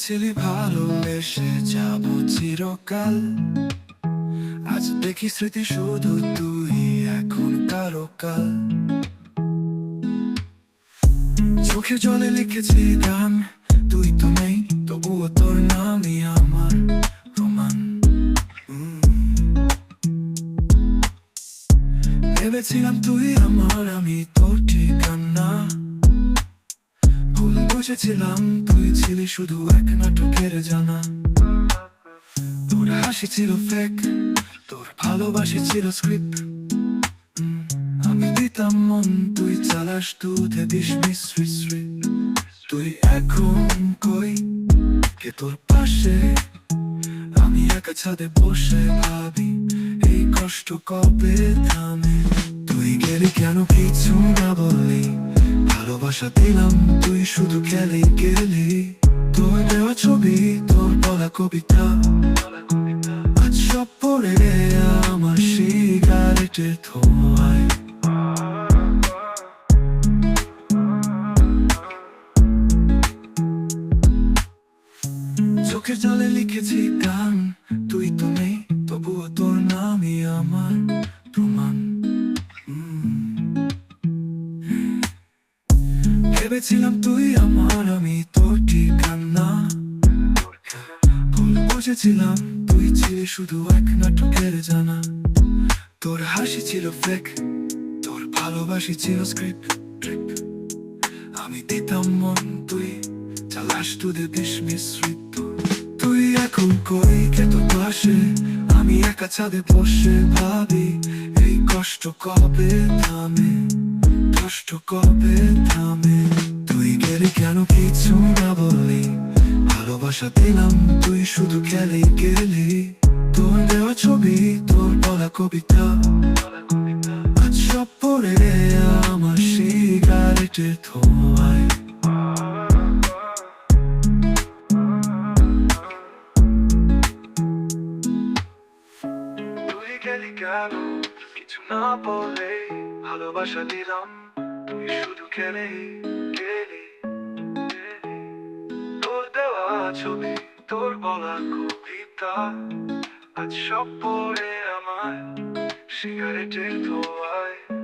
বলেছিলি ভালোবেসে যাব চিরকাল। আজ দেখি স্মৃতি শুধু তুই, এখন কারও কাল। চোখে জলে লিখেছি গান, তুই তো নেই, তবুও তোর নামই আমার রোমান। ভেবেছিলাম তুই আমার, আমি তোর ঠিকানা। বুঝেছিলাম তুই ছিলি শুধু এক নাটকের জানা। তোর হাসি ছিল ফেক তোর ভালোবাসি ছিল স্ক্রিপ্ট আমি দিতাম মন, তুই চালাস দুধে দিস মিশ্রি শ্রী তুই এখন কই? কে তোর পাশে? আমি একা ছাদে বসে ভাবি, এই কষ্ট কবে থামে? তুই গেলি কেন কিছু না বললি ভালোবাসা দিলাম, তুই শুধু গেলি গেলি। তোর দেওয়া ছবি, তোর বলা কবিতা। আজ সব পড়ে আমার সিগারেটের ধোঁয়ায়। চোখের জলে লিখেছি গান, তুই তো নেই। ভেবেছিলাম তুই আমার আমি তোর ঠিকানা। ভুল বুঝেছিলাম, তুই ছিলি শুধু এক নাটকের জানা। তোর হাসি ছিল ফেক তোর ভালোবাসি ছিল স্ক্রিপ্ট আমি দিতাম মন, তুই চালাস তুদের বিষ মিশ্রিত। তুই এখন কই, কে তোর পাশে? আমি একা ছাদে বসে ভাবি, এই কষ্ট কবে থামে? কষ্ট কবে থামে? তুই গেলি কেন কিছু না বললি? ভালোবাসা দিলাম, তুই শুধু গেলি গেলি। তোর দেওয়া ছবি, তোর বলা কবিতা। আজ সব পড়ে আমার সিগারেটের ধোঁয়ায়। গেলি কিছু না বলে ভালোবাসা দিলাম, তুই শুধু খেলে ছবি তোর বলা কবিতা। আজ সব পড়ে আমার সিগারেটের ধোয়ায়।